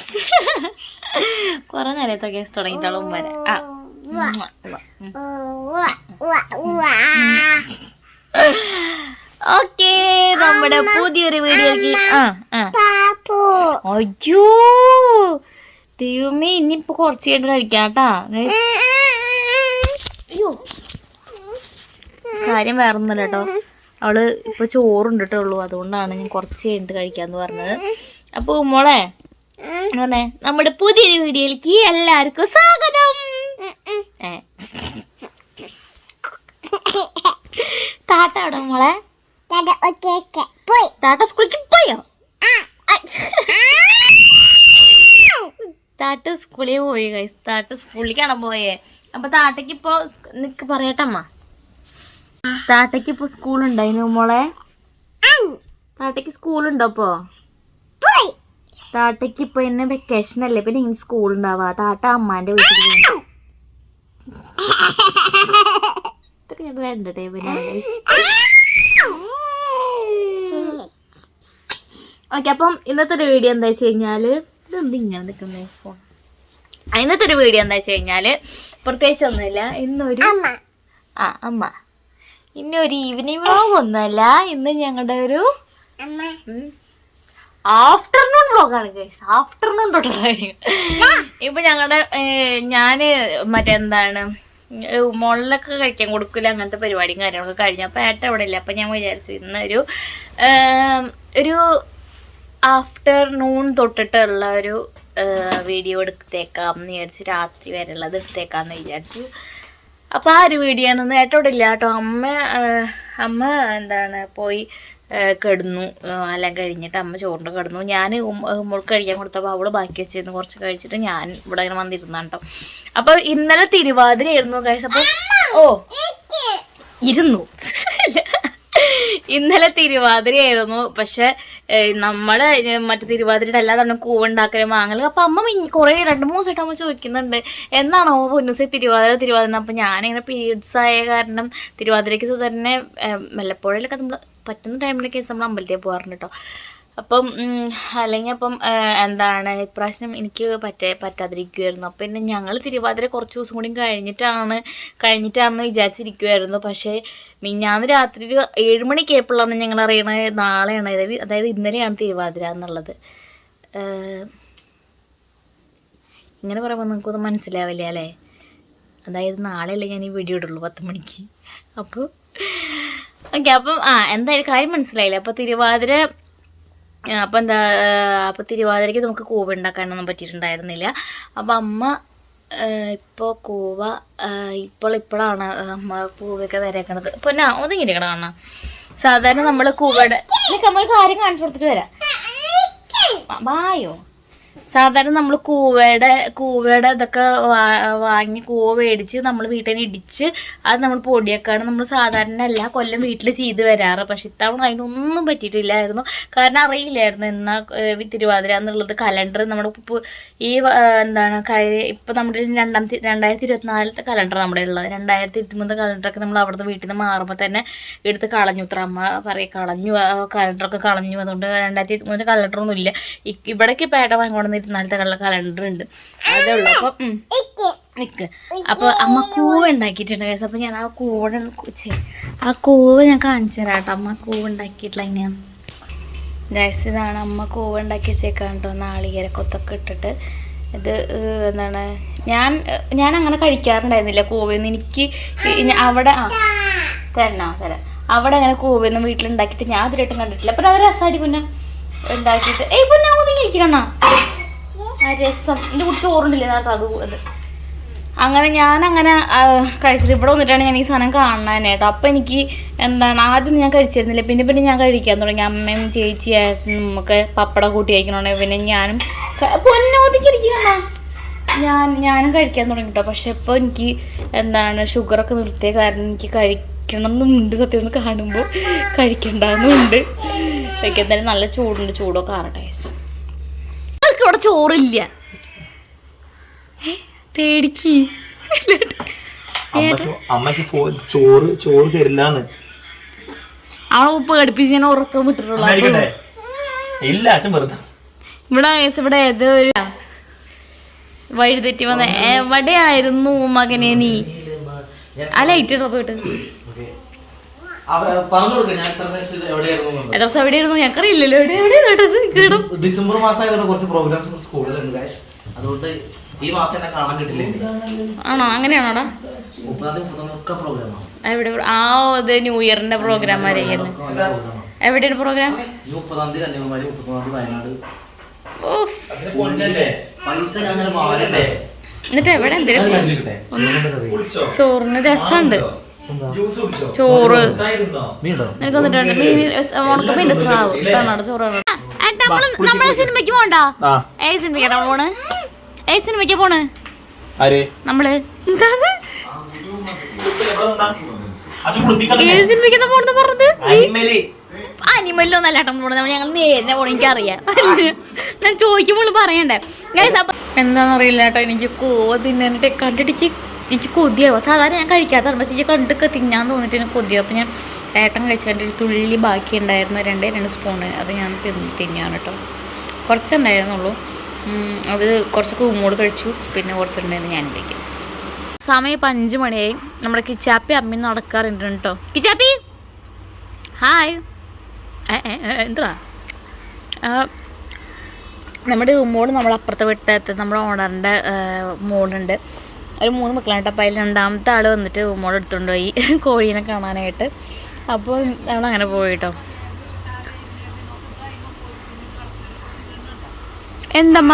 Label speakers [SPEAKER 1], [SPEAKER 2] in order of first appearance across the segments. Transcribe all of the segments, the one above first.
[SPEAKER 1] കുറെ നേരത്തെ തുടങ്ങിയിട്ടുള്ള ഉമ്മരെ ആ. ഓക്കേ നമ്മുടെ പുതിയൊരു വീഡിയോക്ക് അയ്യോ ദൈവമേ ഇനിയിപ്പോ കുറച്ച് കഴിഞ്ഞിട്ട് കഴിക്കാട്ടാ അയ്യോ. കാര്യം വേറൊന്നുമില്ല കേട്ടോ. അവൾ ഇപ്പൊ ചോറുണ്ടിട്ടുള്ളൂ അതുകൊണ്ടാണ് ഞാൻ കുറച്ച് കഴിഞ്ഞിട്ട് കഴിക്കാന്ന് പറഞ്ഞത്. അപ്പൊ മോളെ പറഞ്ഞേ നമ്മുടെ പുതിയൊരു വീഡിയോയിലേക്ക് എല്ലാവർക്കും സ്വാഗതം. താത്ത അവിടെ മോളെ? താത്ത സ്കൂളിലേക്ക് പോയോ. താത്ത സ്കൂളിൽ പോയി കൈസ് താത്ത സ്കൂളിലേക്കാണ് പോയേ. അപ്പൊ താട്ടയ്ക്ക് ഇപ്പോ നിക്ക് പറയട്ടമ്മ താട്ടയ്ക്ക് ഇപ്പൊ സ്കൂളുണ്ടായിരുന്നു മോളെ? താട്ടയ്ക്ക് സ്കൂളുണ്ടോ ഇപ്പൊ? താത്തക്ക് ഇപ്പൊ എന്നെ വെക്കേഷൻ അല്ലേ? പിന്നെ ഇങ്ങനെ സ്കൂൾ ഉണ്ടാവാ താട്ട അമ്മാന്റെ വീട്ടിൽ പിന്നെ ഓക്കെ അപ്പം ഇന്നത്തെ ഒരു വീഡിയോ എന്താ വെച്ച് കഴിഞ്ഞാൽ ഇതെന്ത് ഇങ്ങനെ നിൽക്കുന്നേ ഫോൺ ഇന്നത്തെ ഒരു വീഡിയോ എന്താ വെച്ച് കഴിഞ്ഞാൽ പ്രത്യേകിച്ച് ഒന്നുമില്ല. ഇന്നൊരു ആ അമ്മ. ഇന്നൊരു ഈവനിങ് വ്ളോഗ് ഒന്നുമല്ല. ഇന്ന് ഞങ്ങളുടെ ഒരു ആഫ്റ്റർനൂൺ വ്ളോഗാണ് ഗൈസ് ആഫ്റ്റർനൂൺ തൊട്ടുള്ള കാര്യങ്ങൾ ഇപ്പൊ ഞങ്ങളുടെ ഞാൻ മറ്റെന്താണ് മുകളിലൊക്കെ കഴിക്കാൻ കൊടുക്കില്ല അങ്ങനത്തെ പരിപാടിയും കാര്യങ്ങളൊക്കെ കഴിഞ്ഞു. അപ്പൊ ഏട്ട അവിടെ ഇല്ല. അപ്പൊ ഞാൻ വിചാരിച്ചു ഇന്നൊരു ഒരു ആഫ്റ്റർനൂൺ തൊട്ടിട്ടുള്ള ഒരു വീഡിയോ എടുത്തേക്കാം എന്ന് വിചാരിച്ചു രാത്രി വരെ ഉള്ളത് എടുത്തേക്കാന്ന് വിചാരിച്ചു. അപ്പോൾ ആ ഒരു വീഡിയോ ആണെന്ന് ഇല്ല കേട്ടോ. അമ്മ അമ്മ എന്താണ് പോയി കിടന്നു. എല്ലാം കഴിഞ്ഞിട്ട് അമ്മ ചോറിന്റെ കിടന്നു. ഞാൻ ഉമ്മൾക്ക് കഴിക്കാൻ കൊടുത്തപ്പോൾ അവൾ ബാക്കി വെച്ചിരുന്നു. കുറച്ച് കഴിച്ചിട്ട് ഞാൻ ഇവിടെ ഇങ്ങനെ വന്നിരുന്നാണ് കേട്ടോ അപ്പോൾ ഇന്നലെ തിരുവാതിരയായിരുന്നു കഴിച്ച അപ്പോൾ ഓ ഇരുന്നു. ഇന്നലെ തിരുവാതിരയായിരുന്നു. പക്ഷെ നമ്മുടെ മറ്റു തിരുവാതിരയുടെ അല്ലാതെ തന്നെ കൂവുണ്ടാക്കലും വാങ്ങലും. അപ്പൊ അമ്മ കുറെ രണ്ട് മൂന്ന് ദിവസമായിട്ട് അമ്മ ചോദിക്കുന്നുണ്ട് എന്നാണോ പൊന്നുസെ തിരുവാതിര തിരുവാതിര? അപ്പൊ ഞാനിങ്ങനെ പീരീഡ്സ് ആയ കാരണം തിരുവാതിരയ്ക്ക് തന്നെ വല്ലപ്പോഴൊക്കെ നമ്മൾ പറ്റുന്ന ടൈമിലൊക്കെ നമ്മൾ അമ്പലത്തിൽ പോകാറുണ്ട് കേട്ടോ അപ്പം അല്ലെങ്കിൽ അപ്പം എന്താണ് ഇപ്രാവശ്യം എനിക്ക് പറ്റേ പറ്റാതിരിക്കുമായിരുന്നു അപ്പം പിന്നെ ഞങ്ങൾ തിരുവാതിര കുറച്ച് ദിവസം കൂടി കഴിഞ്ഞിട്ടാണ് കഴിഞ്ഞിട്ടാണെന്ന് വിചാരിച്ചിരിക്കുമായിരുന്നു പക്ഷേ മിഞ്ഞാന്ന് രാത്രി ഒരു ഏഴ് മണിക്ക് ഞങ്ങൾ അറിയണത് നാളെയാണ് അതായത് അതായത് ഇന്നലെയാണ് തിരുവാതിര എന്നുള്ളത്. ഇങ്ങനെ പറയുമ്പോൾ നിങ്ങൾക്കൊന്നും മനസ്സിലാവില്ല അല്ലേ? അതായത് നാളെയല്ലേ ഞാൻ ഈ വീഡിയോ ഇടുള്ളൂ പത്ത് മണിക്ക്. അപ്പോൾ ഓക്കെ അപ്പം ആ എന്തായാലും കാര്യം മനസ്സിലായില്ല? അപ്പോൾ തിരുവാതിര അപ്പം എന്താ അപ്പം തിരുവാതിരയ്ക്ക് നമുക്ക് കൂവ ഉണ്ടാക്കാനൊന്നും പറ്റിയിട്ടുണ്ടായിരുന്നില്ല. അപ്പം അമ്മ ഇപ്പോൾ കൂവ ഇപ്പോൾ ഇപ്പോഴാണ് അമ്മ പൂവൊക്കെ വരേക്കണത്. ഇപ്പം എന്നാ ഒന്നിങ്ങനെ കാണാം. സാധാരണ നമ്മൾ കൂവയുടെ നമ്മൾ കാര്യം കാണിച്ചു കൊടുത്തിട്ട് വരാം. വായോ. സാധാരണ നമ്മൾ കൂവയുടെ കൂവയുടെ ഇതൊക്കെ വാങ്ങി കൂവ മേടിച്ച് നമ്മൾ വീട്ടിൽ നിന്ന് ഇടിച്ച് അത് നമ്മൾ പൊടിയൊക്കെയാണ് നമ്മൾ സാധാരണ എല്ലാ കൊല്ലം വീട്ടിൽ ചെയ്ത് വരാറ്. പക്ഷെ ഇത്തവണ അതിനൊന്നും പറ്റിയിട്ടില്ലായിരുന്നു. കാരണം അറിയില്ലായിരുന്നു എന്നാ തിരുവാതിര എന്നുള്ളത് കലണ്ടർ നമ്മുടെ ഈ എന്താണ് കഴി ഇപ്പം നമ്മുടെ രണ്ടാം രണ്ടായിരത്തി ഇരുപത്തിനാലത്തെ കലണ്ടർ നമ്മുടെ ഉള്ളത്. രണ്ടായിരത്തി ഇരുപത്തിമൂന്ന് കലണ്ടറൊക്കെ നമ്മൾ അവിടുന്ന് വീട്ടിൽ നിന്ന് മാറുമ്പോൾ തന്നെ എടുത്ത് കളഞ്ഞു. ഇത്ര അമ്മ പറയും കളഞ്ഞു കലണ്ടറൊക്കെ കളഞ്ഞു. അതുകൊണ്ട് രണ്ടായിരത്തി ഇരുപത്തിമൂന്ന് കലണ്ടറൊന്നും ഇല്ല ഇവിടേക്ക് പേട വാങ്ങിക്കൊണ്ടെന്ന് ഇരുന്നാലത്തെ കള കലണ്ടർ ഉണ്ട്. അതേ ഉള്ളൂ. അപ്പം. നിക്ക്. അപ്പൊ അമ്മ കൂവ ഉണ്ടാക്കിയിട്ടുണ്ട് കേസ് അപ്പൊ ഞാൻ ആ കൂടെ ആ കൂവ് ഞാൻ കാണിച്ചു തരാം കേട്ടോ. അമ്മ കൂവ് ഉണ്ടാക്കിയിട്ടുള്ള ഇങ്ങനെ ഗൈസ് ഇതാണ് അമ്മ കൂവ ഉണ്ടാക്കി വെച്ചേക്കാൻ കേട്ടോ. നാളികേരക്കൊത്തൊക്കെ ഇട്ടിട്ട്. ഇത് എന്താണ്? ഞാൻ ഞാൻ അങ്ങനെ കഴിക്കാറുണ്ടായിരുന്നില്ല കൂവയൊന്നും എനിക്ക് അവിടെ ആ. തരണോ? തരാം. അവിടെ അങ്ങനെ കൂവയൊന്നും വീട്ടിലുണ്ടാക്കിയിട്ട് ഞാൻ അതിലായിട്ടും കണ്ടിട്ടില്ല. അപ്പം അത് അസാടി പിന്നെ. ഉണ്ടാക്കിയിട്ട്. ഏയ് പിന്നെ ഒതുങ്ങി ഇരിക്കണ ആ രസം. എന്റെ കൂടെ ചോറുണ്ടില്ലേ നേരത്തെ? അത് അത്. അങ്ങനെ ഞാൻ അങ്ങനെ കഴിച്ചിട്ട് ഇവിടെ വന്നിട്ടാണ് ഞാൻ ഈ സാധനം കാണാൻ കേട്ടോ. അപ്പം എനിക്ക് എന്താണ് ആദ്യം ഞാൻ കഴിച്ചിരുന്നില്ല. പിന്നെ പിന്നെ ഞാൻ കഴിക്കാൻ തുടങ്ങി. അമ്മയും ചേച്ചി ഏട്ടനും ഒക്കെ പപ്പട കൂട്ടി കഴിക്കണോണ്ട് പിന്നെ ഞാനും പൊന്നോദിക്കിരിക്കുന്ന ഞാൻ ഞാനും കഴിക്കാൻ തുടങ്ങി കേട്ടോ. പക്ഷെ ഇപ്പോൾ എനിക്ക് എന്താണ് ഷുഗറൊക്കെ നിർത്തിയ കാരണം എനിക്ക് കഴിക്കണം എന്നുണ്ട് സത്യം കാണുമ്പോൾ കഴിക്കണ്ടെന്നുണ്ട്. എനിക്ക് എന്തായാലും നല്ല ചൂടുണ്ട്. ചൂടൊക്കെ ആറട്ടെ ഇവിടെ ചോറില്ല പേടിക്ക്.
[SPEAKER 2] അമ്മയ്ക്ക് ചോറ് ചോറ് തരില്ലാന്ന്.
[SPEAKER 1] അവളെ ഉപ്പ് കടുപ്പിച്ച് ഞാൻ ഉറക്കം വിട്ടിട്ടുള്ള.
[SPEAKER 2] ഇല്ല അച്ഛൻ വെറുതെ.
[SPEAKER 1] ഇവിടെ ഇവിടെ ഏതോ ഒരു വഴിതെറ്റി വന്ന എവിടെയായിരുന്നു മകനെ നീ ആ ലൈറ്റ് ഇട്ടോ. പോയിട്ട്
[SPEAKER 3] പറഞ്ഞു കൊടുക്ക ഞാൻ എത്ര ദിവസം എവിടെയായിരുന്നു എന്നുള്ളത്.
[SPEAKER 1] എത്ര ദിവസം എവിടെയായിരുന്നു? ഞങ്ങൾക്കറിയില്ലല്ലോ എവിടെ എവിടെയാണ് കേട്ടത്
[SPEAKER 3] ഡിസംബർ മാസം ആയതുകൊണ്ട് കുറച്ച് പ്രോഗ്രാംസ് കുറച്ച് കൂടുതലുണ്ട്. അതുകൊണ്ട് ഈ മാസം എന്നെ കാണാൻ കിട്ടില്ല?
[SPEAKER 1] ആണോ? അങ്ങനെയാണോടാ?
[SPEAKER 3] മുപ്പതാം പ്രോഗ്രാമാണ്
[SPEAKER 1] എവിടെ ആ ഇത് ന്യൂ ഇയറിന്റെ പ്രോഗ്രാം ആയിരിക്കും എവിടെയാണ് പ്രോഗ്രാം
[SPEAKER 3] ഈ മുപ്പതാം തീയതി കന്യാകുമാരി മുപ്പത്തൊന്നാം തീയതി വയനാട്. പൈസ
[SPEAKER 1] എന്നിട്ട് എവിടെ? എന്തെങ്കിലും ചോറിന് രസമുണ്ട്. ചോറ്.
[SPEAKER 2] മിഠായി തിന്നോ?
[SPEAKER 3] വീണ്ടോ
[SPEAKER 1] നിനക്ക് വന്നിട്ടുണ്ട്. മീൻ ഉണക്കമീന്റെ സ്രാവ് ഇതാണ് ചോറ് നമ്മൾ സിനിമയ്ക്ക് പോണ്ട? ഏ സിനിമയ്ക്കാ പോണ്? ഏ സിനിമയ്ക്ക് പോണ്?
[SPEAKER 2] നമ്മൾ.
[SPEAKER 1] ഏത് സിനിമയ്ക്കാ പോണെന്ന് പറഞ്ഞത്? ഏട്ടൻ പോണത്. ഞങ്ങൾ നേരെ പോണ എനിക്കറിയാം. ഞാൻ ചോദിക്കുമ്പോൾ പറയണ്ടേ. എന്താണെന്നറിയില്ല കേട്ടോ എനിക്ക് കോവ തിന്നാനായിട്ട് കണ്ടിട്ട് എനിക്ക് കൊതിയാവും. സാധാരണ ഞാൻ കഴിക്കാത്തതാണ് പക്ഷേ എനിക്ക് കണ്ടൊക്കെ തിന്നാൻ തോന്നിയിട്ട് എനിക്ക് കൊതിയാവും. അപ്പം ഞാൻ ഏട്ടൻ കഴിച്ചതിന്റെ ഒരു തുള്ളി ബാക്കി ഉണ്ടായിരുന്ന രണ്ടേ രണ്ട് സ്പൂണ് അത് ഞാൻ തിന്ന് തിന്നാണ് കേട്ടോ. കുറച്ചുണ്ടായിരുന്നുള്ളൂ. അത് കുറച്ചൊക്കെ ഉമ്മോട് കഴിച്ചു. പിന്നെ കുറച്ചുണ്ടായിരുന്നു ഞാൻ കഴിക്കും സമയം ഇപ്പം അഞ്ച് മണിയായി. നമ്മുടെ കിച്ചാപ്പി അമ്മി നടക്കാറുണ്ട് കേട്ടോ. കിച്ചാപ്പി! ഹായ്. എന്താ നമ്മുടെ ഉമ്മോട് നമ്മൾ അപ്പുറത്തെ വീട്ടത്തെ നമ്മുടെ ഓണറിന്റെ മോളുണ്ട്. ഒരു മൂന്ന് മക്കളാണ് കേട്ടോ. അതിൽ രണ്ടാമത്തെ ആൾ വന്നിട്ട് ഉമ്മോടെ എടുത്തുകൊണ്ട് പോയി. കോഴീനെ കാണാനായിട്ട്. അപ്പോൾ അങ്ങനെ പോയി കേട്ടോ. എന്തമ്മ?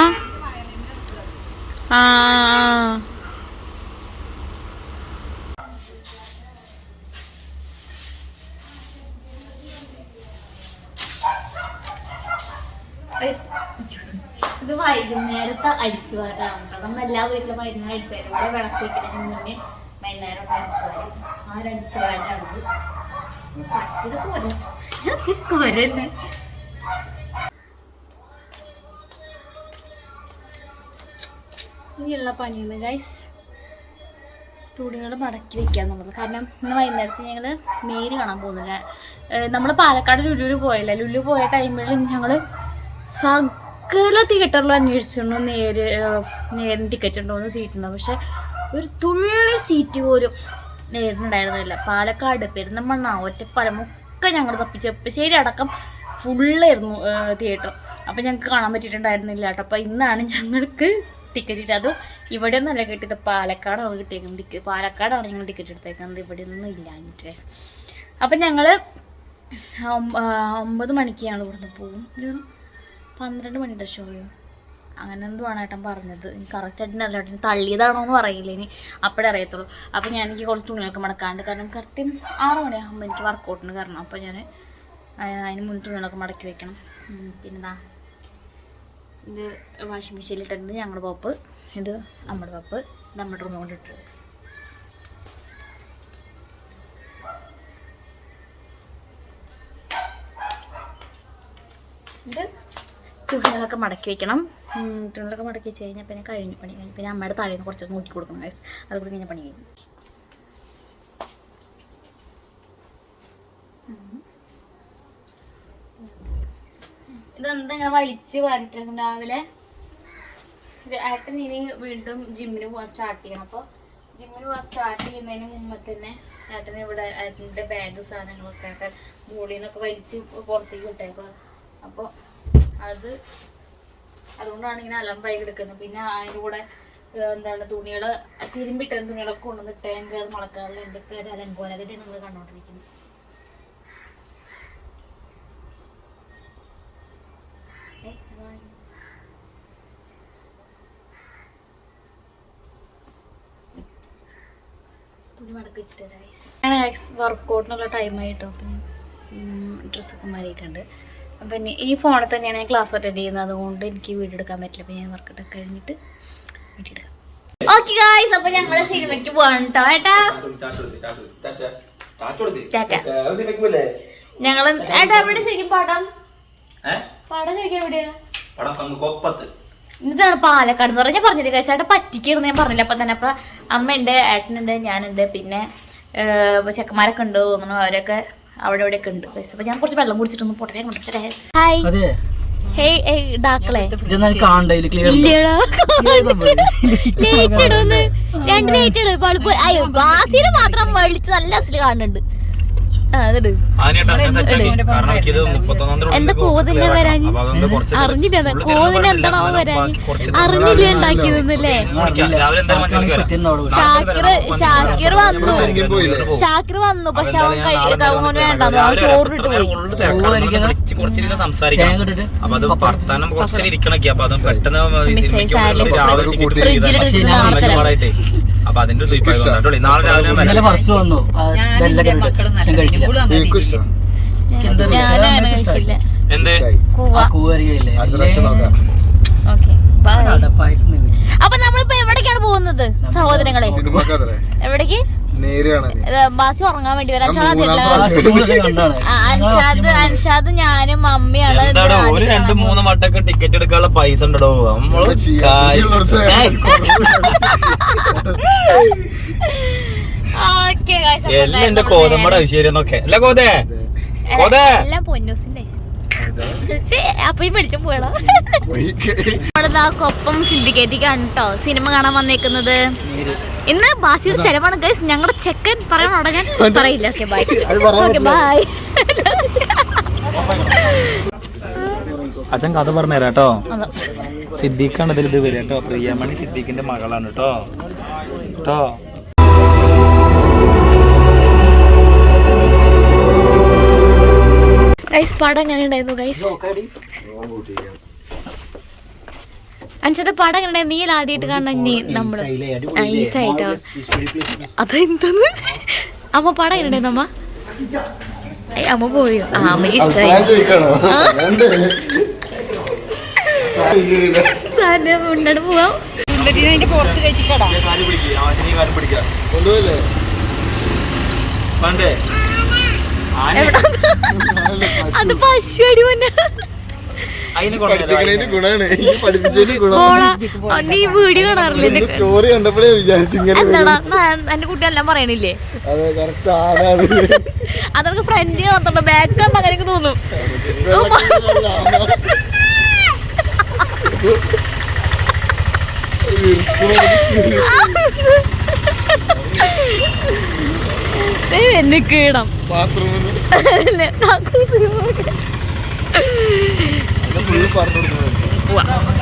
[SPEAKER 1] ആ. ഇത് വൈകുന്നേരത്തെ അടിച്ചു നമ്മൾ എല്ലാ വീട്ടിലും വൈകുന്നേരം അടിച്ചു വാരും ഇവിടെ വിളക്ക് വെക്കുന്നതിന് മുന്നേ വൈകുന്നേരം അടിച്ചു ആ വാരാണത് പറ്റത് കൊര കൊരന്നെ. ഇനിയുള്ള പണിയാണ് ഗൈസ് തുണികൾ മടക്കി വെക്കുക എന്നുള്ളത്. കാരണം ഇന്ന് വൈകുന്നേരത്ത് ഞങ്ങൾ മേര് കാണാൻ പോകുന്നില്ല. നമ്മൾ പാലക്കാട് ലുലുവിൽ പോയല്ലേ? ലുലു പോയ ടൈമിൽ ഞങ്ങൾ സകല തിയേറ്ററിൽ അന്വേഷിച്ചിട്ടുണ്ടോ? നേര് നേരം ടിക്കറ്റ് ഉണ്ടോന്ന് സീറ്റുണ്ടോ പക്ഷെ ഒരു തുള്ളി സീറ്റ് പോലും നേരിനുണ്ടായിരുന്നില്ല പാലക്കാട് പെരുന്തമണ്ണ ഒറ്റപ്പാലം ഒക്കെ ഞങ്ങൾ തപ്പിച്ച്. എപ്പശ്ശേരി അടക്കം ഫുള്ളായിരുന്നു തിയേറ്റർ അപ്പം ഞങ്ങൾക്ക് കാണാൻ പറ്റിയിട്ടുണ്ടായിരുന്നില്ല കേട്ടോ. അപ്പം ഇന്നാണ് ഞങ്ങൾക്ക് ടിക്കറ്റ് കിട്ടിയത്. അതും ഇവിടെ ഒന്നല്ല കിട്ടിയത്. പാലക്കാടാണ് കിട്ടിയേക്കുന്നത് ടിക്കറ്റ്. പാലക്കാടാണ് ഞങ്ങൾ ടിക്കറ്റ് എടുത്തേക്കുന്നത്. ഇവിടെ ഒന്നും ഇല്ല ഇൻട്രസ് അപ്പം ഞങ്ങൾ ഒമ്പത് മണിക്ക് ഞങ്ങൾ ഇവിടുന്ന് പോകും പന്ത്രണ്ട് മണിയുടെ ഷോയും അങ്ങനെ എന്തോ ആണ് ഏട്ടൻ പറഞ്ഞത്. കറക്റ്റായിട്ട് നല്ല ഏട്ടൻ തള്ളിയതാണോ എന്ന് പറയില്ല ഇനി. അപ്പോഴേ അറിയത്തുള്ളൂ. അപ്പോൾ ഞാൻ എനിക്ക് കുറച്ച് തുണികളൊക്കെ മടക്കാണ്ട് കാരണം കൃത്യം ആറ് മണിയാകുമ്പോൾ എനിക്ക് വർക്കൗട്ടിന് കാരണം അപ്പോൾ ഞാൻ അതിന് മുൻ തുണികളൊക്കെ മടക്കി വെക്കണം. പിന്നെന്താ ഇത് വാഷിംഗ് മെഷീനിൽ ഇട്ടിരുന്നത് ഞങ്ങളുടെ പപ്പ്. ഇത് നമ്മുടെ പപ്പ്. നമ്മുടെ റൂമിൽ ഇട്ടു ഇത് തുണികളൊക്കെ മടക്കി വെക്കണം. തുണികളൊക്കെ മടക്കി വെച്ച് കഴിഞ്ഞാൽ പിന്നെ കഴിഞ്ഞ് പണി കഴിഞ്ഞ്. പിന്നെ അമ്മയുടെ തലേന്ന് കുറച്ച് നോക്കി കൊടുക്കണം ഗൈസ് അത് കൂടി കഴിഞ്ഞാൽ പണി കഴിഞ്ഞു. ഇതെന്താ ഞാൻ വലിച്ച് വരട്ടുണ്ട് രാവിലെ? ഏട്ടൻ ഇനി വീണ്ടും ജിമ്മിന് പോകാൻ സ്റ്റാർട്ട് ചെയ്യണം. അപ്പോൾ ജിമ്മിന് പോകാൻ സ്റ്റാർട്ട് ചെയ്യുന്നതിന് മുമ്പ് തന്നെ ഏട്ടന് ഇവിടെ ഏട്ടന്റെ ബാഗ് സാധനങ്ങളൊക്കെ ഏട്ടൻ മുകളിൽ നിന്നൊക്കെ വലിച്ച് പുറത്തേക്ക് വിട്ടേക്കുക അപ്പോൾ അത് അതുകൊണ്ടാണ് ഇങ്ങനെ അലമ്പായി കിടക്കുന്നത് പിന്നെ അതിന്റെ കൂടെ എന്താണ് തുണികൾ തിരുമ്പിട്ട തുണികളൊക്കെ കൊണ്ടുവന്ന് എന്റെ അത് മുളക്കാറില്ല എന്തൊക്കെ ഒരു അതൊക്കെ നമ്മൾ കണ്ടുകൊണ്ടിരിക്കുന്നത്. തുണി മടക്കി വെച്ചിട്ട് ഞാൻ വർക്കൗട്ടിനുള്ള ടൈം ആയിട്ടോ അപ്പം ഡ്രസ്സൊക്കെ മാറിയിട്ടുണ്ട്. ഇനി ഈ ഫോണിൽ തന്നെയാണ് ഞാൻ ക്ലാസ് അറ്റൻഡ് ചെയ്യുന്നത്. അതുകൊണ്ട് എനിക്ക് വീഡിയോ എടുക്കാൻ പറ്റില്ല. അപ്പോൾ ഞാൻ വർക്കൗട്ടൊക്കെ കഴിഞ്ഞിട്ട് വീഡിയോ എടുക്കാം. ഓക്കെ ഗായ്സ് അപ്പോൾ ഞങ്ങൾ സിനിമയ്ക്ക് പോകണം കേട്ടോ. ഞങ്ങൾ ഏട്ടാ? എവിടെ ശരിക്കും പാടാം? പാടാൻ ശരിക്കും എവിടെയാ? എന്നിട്ടാണ് പാലക്കാട് എന്ന് പറഞ്ഞാൽ പറഞ്ഞില്ല കഴിച്ചാൽ ഏട്ടാ പറ്റിക്കായിരുന്നു ഞാൻ പറഞ്ഞില്ല. അപ്പം തന്നെ അപ്പം അമ്മയുണ്ട് ഏട്ടനുണ്ട് ഞാനുണ്ട്. പിന്നെ ചെക്കന്മാരൊക്കെ ഉണ്ട് അങ്ങനെ അവരൊക്കെ അവിടെ ഇവിടെ ഒക്കെ ഉണ്ട്. പൈസ അപ്പൊ ഞാൻ കുറച്ച് വെള്ളം കുടിച്ചിട്ടൊന്ന് പൊട്ടനെ കൊണ്ടിട്ടേ ഹായ്
[SPEAKER 3] അതെ.
[SPEAKER 1] ഹേയ് ഏയ് ഡാക്കളെ
[SPEAKER 3] ഇതെന്നാ കാണണ്ടേ? ക്ലിയർ
[SPEAKER 1] ഇല്ലടാ. ലേറ്റ് ഇടുന്ന് രണ്ട് ലേറ്റ് ഇടും. ബൾബ് അയ്യോ ബാസിന് മാത്രം വെളിച്ച് നല്ല അസിൽ കാണുന്നുണ്ട്. എന്താ കോതിന്റെ വരാൻ അറിഞ്ഞില്ല കോതിന് എന്താണോ. വരാൻ അറിഞ്ഞില്ല ഉണ്ടാക്കിയതെന്നല്ലേ. ഷാക്കിർ ഷാക്കിർ വന്നു. ഷാക്കിർ വന്നു. പക്ഷെ അവൻ കഴിക്കാൻ വേണ്ടെന്ന് അവൻ ചോറിട്ട് പോയി.
[SPEAKER 2] കുറച്ചിരുന്ന് സംസാരിക്കണം. അപ്പൊ അത് വർത്താനം അപ്പൊ അത് പെട്ടെന്ന് രാവിലെ അപ്പൊ അതിന്റെ ആയതുകൊണ്ടാണ് നാളെ രാവിലെ ഞാൻ
[SPEAKER 3] ഇന്നലെ
[SPEAKER 2] വരാം.
[SPEAKER 3] ഫസ്റ്റ് വന്നു.
[SPEAKER 4] എനിക്കും
[SPEAKER 1] അങ്ങനെ കഴിക്കില്ല
[SPEAKER 2] എന്ത്?
[SPEAKER 1] കൂവ
[SPEAKER 3] ആ കൂവരികയില്ലേ
[SPEAKER 4] അടുത്ത പ്രാവശ്യം നോക്കാം.
[SPEAKER 1] ഓക്കെ. ബൈ അപ്പൊ നമ്മളിപ്പോ എവിടേക്കാണ് പോകുന്നത്? സഹോദരങ്ങളെ. എവിടേക്ക്? ബാസി ഉറങ്ങാൻ വേണ്ടി വരാം. അൻഷാദ് അൻഷാദ് അൻഷാദ് ഞാനും മമ്മിയാണ്
[SPEAKER 2] ഒരു രണ്ട് മൂന്ന് വട്ടൊക്കെ ടിക്കറ്റ് എടുക്കാനുള്ള പൈസ ഉണ്ടോ
[SPEAKER 1] നമ്മൾ
[SPEAKER 2] എല്ലാം എന്റെ കോതമ്മയുടെ വിഷയം അല്ല കോതേ? കോതേ?
[SPEAKER 1] എല്ലാം പൊന്നൂസിന്റെ അപ്പൊ ഈ പിടിച്ചും പോയടാ.
[SPEAKER 4] പോയി.
[SPEAKER 1] നമ്മളിതാ കൊപ്പം സിൻഡിക്കേറ്റിക്കാണ് കേട്ടോ സിനിമ കാണാൻ വന്നേക്കുന്നത്. ഇന്ന് ബാസിയുടെ ചെലവാണ്. ഗൈസ് ഞങ്ങളുടെ ചെക്കൻ പറയണോടാ ഞാൻ പറയില്ല. ഓക്കെ ബൈ ഓക്കെ ബൈ
[SPEAKER 2] അച്ഛൻ കഥ പറഞ്ഞുതരാം കേട്ടോ.
[SPEAKER 1] അതാ.
[SPEAKER 2] സിദ്ദീഖാണ് ഇതിൽ ഇത് വരിക കേട്ടോ. പ്രിയമണി സിദ്ദീഖിന്റെ മകളാണ് കേട്ടോ. കേട്ടോ?
[SPEAKER 1] ഗൈസ് പടം എങ്ങനെ ഉണ്ടായിരുന്നു ഗൈസ് അഞ്ചത്തെ പടം കണ്ട? നീ ആദ്യമായിട്ട് കാണണം നീ നമ്മൾ നൈസായിട്ടോ അതെന്തെന്ന്? അമ്മ പടം കണ്ടേ നമ്മ അമ്മ പോയോ? ആ
[SPEAKER 4] അമ്മയ്ക്ക്
[SPEAKER 1] ഇഷ്ടമായി മുന്നോട്ട് പോവാം. അത്? പശു. അടി മുന്നേ
[SPEAKER 2] അതിന്
[SPEAKER 4] പഠിപ്പിക്കണേന് ഗുണാണ് ഈ പഠിപ്പിച്ചതിന് ഗുണം
[SPEAKER 1] പോടാ ആ, നീ വീഡിയോ കാണാറില്ലേ?
[SPEAKER 4] എന്റെ സ്റ്റോറി കണ്ടപ്പോഴേ വിചാരിച്ചു ഇങ്ങനെ
[SPEAKER 1] കുട്ടി എല്ലാം എന്റെ കുട്ടിയെല്ലാം പറയണില്ലേ? അതൊക്കെ ഫ്രണ്ട് നടത്തുമ്പോ ബാക്ക് കണ്ട അങ്ങനെ എനിക്ക് തോന്നും. എന്നെ കീടം.
[SPEAKER 4] ബാത്റൂമിൽ ഫുള്ള് പറഞ്ഞു കൊടുക്കുന്നത്